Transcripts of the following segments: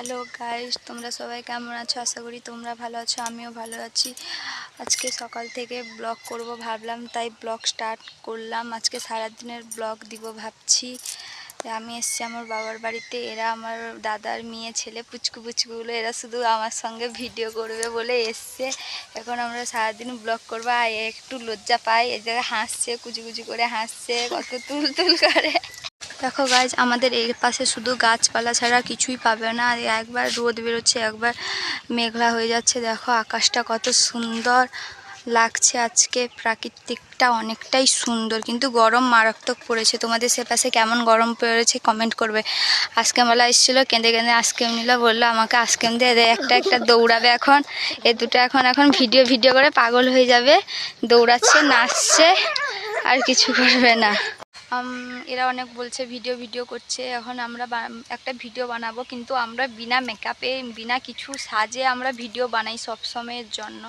Hello guys তোমরা সবাই কেমন আছো? আশা করি তোমরা ভালো আছো, আমিও ভালো আছি। আজকে সকাল থেকে ব্লগ করব ভাবলাম, তাই ব্লগ স্টার্ট করলাম। আজকে সারাদিনের ব্লগ দিব ভাবছি। আমি এসছি আমার বাবার বাড়িতে। এরা আমার দাদার মেয়ে, ছেলে, পুচকু, পুচকুগুলো, এরা শুধু আমার সঙ্গে ভিডিও করবে বলে এসছে। এখন আমরা সারাদিন ব্লগ করব। আর একটু লজ্জা পাই এই জায়গায় হাসছে, কুচি কুচি করে হাসছে, কত তুল তুল করে। দেখো গাছ আমাদের এর পাশে শুধু গাছপালা ছাড়া কিছুই পাবে না। একবার রোদ বেরোচ্ছে, একবার মেঘলা হয়ে যাচ্ছে। দেখো আকাশটা কত সুন্দর লাগছে আজকে। প্রাকৃতিকটা অনেকটাই সুন্দর, কিন্তু গরম মারাত্মক পড়েছে। তোমাদের সে পাশে কেমন গরম পড়েছে কমেন্ট করবে। আইসক্রিমওয়ালা এসেছিল, কেঁদে কেঁদে আইসক্রিম নিল, বলল, আমাকে আইসক্রিম দিয়ে দে, একটা একটা দৌড়াবে এখন। এ দুটো এখন এখন ভিডিও ভিডিও করে পাগল হয়ে যাবে। দৌড়াচ্ছে, নাচছে, আর কিছু করবে না। এরা অনেক বলছে ভিডিও ভিডিও করছে। এখন আমরা একটা ভিডিও বানাবো, কিন্তু আমরা বিনা মেকআপে বিনা কিছু সাজে আমরা ভিডিও বানাই সব সময়ের জন্য।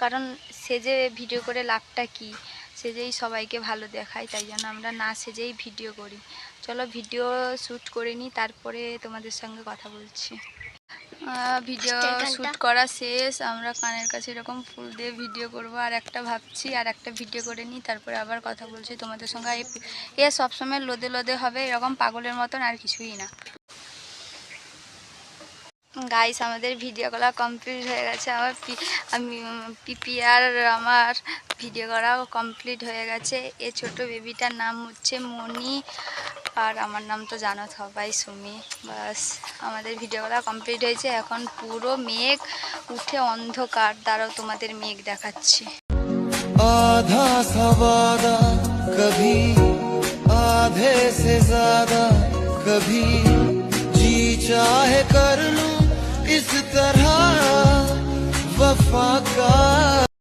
কারণ সেজে ভিডিও করে লাভটা কি? সেজেই সবাইকে ভালো দেখায়, তাই জন্য আমরা না সেজেই ভিডিও করি। চলো ভিডিও শ্যুট করে নিই তারপরে তোমাদের সঙ্গে কথা বলছি। ভিডিও শ্যুট করা শেষ। আমরা কানের কাছে এরকম ফুল দিয়ে ভিডিও করব। আর একটা ভাবছি আর একটা ভিডিও করে নিই। তারপরে আবার কথা বলছি তোমাদের সঙ্গে। এ- সবসময় লোদে লোদে হবে এরকম পাগলের মতন আর কিছুই না। গাইস আমাদের ভিডিও করা কমপ্লিট হয়ে গেছে। আমার আমি পিপিআর আমার ভিডিও করাও কমপ্লিট হয়ে গেছে। এ ছোট বেবিটার নাম হচ্ছে মনি আর আমার নাম তো জানো সবাই সুমি। বাস আমাদের ভিডিওগুলো কমপ্লিট হয়েছে। এখন পুরো মেঘ উঠে অন্ধকার। দ্বারাও তোমাদের মেঘ দেখাচ্ছি। কর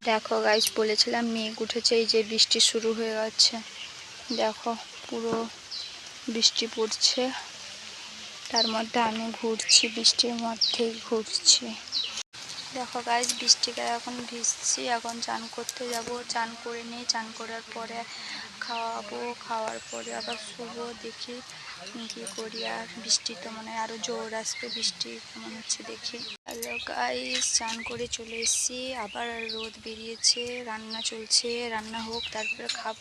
দেখো গাইজ বলেছিলাম মেঘ উঠেছে এই যে বৃষ্টি শুরু হয়ে গেছে। দেখো পুরো বৃষ্টি পড়ছে। তার মধ্যে আমি ঘুরছি, বৃষ্টির মধ্যেই ঘুরছি। দেখো গাইস বৃষ্টিতে এখন ভিজছি। এখন চান করতে যাব। চান করে নিই চান করার পরে খাওয়াবো। খাওয়ার পরে আবার শুবো, দেখি কি করি। আর বৃষ্টি তো মানে আরও জোর আসবে। বৃষ্টি কেমন হচ্ছে দেখি। হ্যালো গাইস চান করে চলে এসেছি। আবার রোদ বেরিয়েছে। রান্না চলছে। রান্না হোক, তারপরে খাব।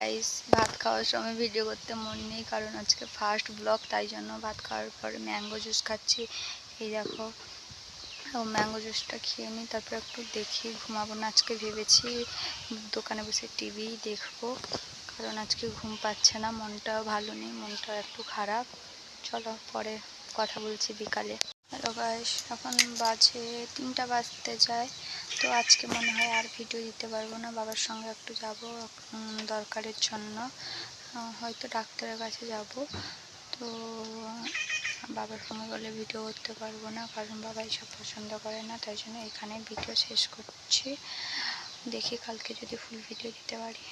গাইস ভাত খাওয়ার সময় ভিডিও করতে মন নেই কারণ আজকে ফার্স্ট ব্লগ তাই জন্য ভাত খাওয়ার পরে ম্যাঙ্গো জুস খাচ্ছি। এই দেখো ম্যাঙ্গো জুসটা খেয়ে নিই, তারপর একটু দেখি, ঘুমাবো না আজকে ভেবেছি, দোকানে বসে টিভি দেখব, কারণ আজকে ঘুম পাচ্ছে না, মনটাও ভালো নেই, মনটাও একটু খারাপ। চলো, পরে কথা বলছি বিকালে। হ্যালো গাইস এখন বাজে তিনটা বাজতে যায়। তো আজকে মনে হয় আর ভিডিও দিতে পারব না। বাবার সঙ্গে একটু যাব দরকারের জন্য। হয়তো ডাক্তারের কাছে যাব। তো, বাবার সঙ্গে গেলে ভিডিও করতে পারব না, কারণ বাবা এসব পছন্দ করে না, তাই জন্য এখানে ভিডিও শেষ করছি। দেখি কালকে যদি ফুল ভিডিও দিতে পারি।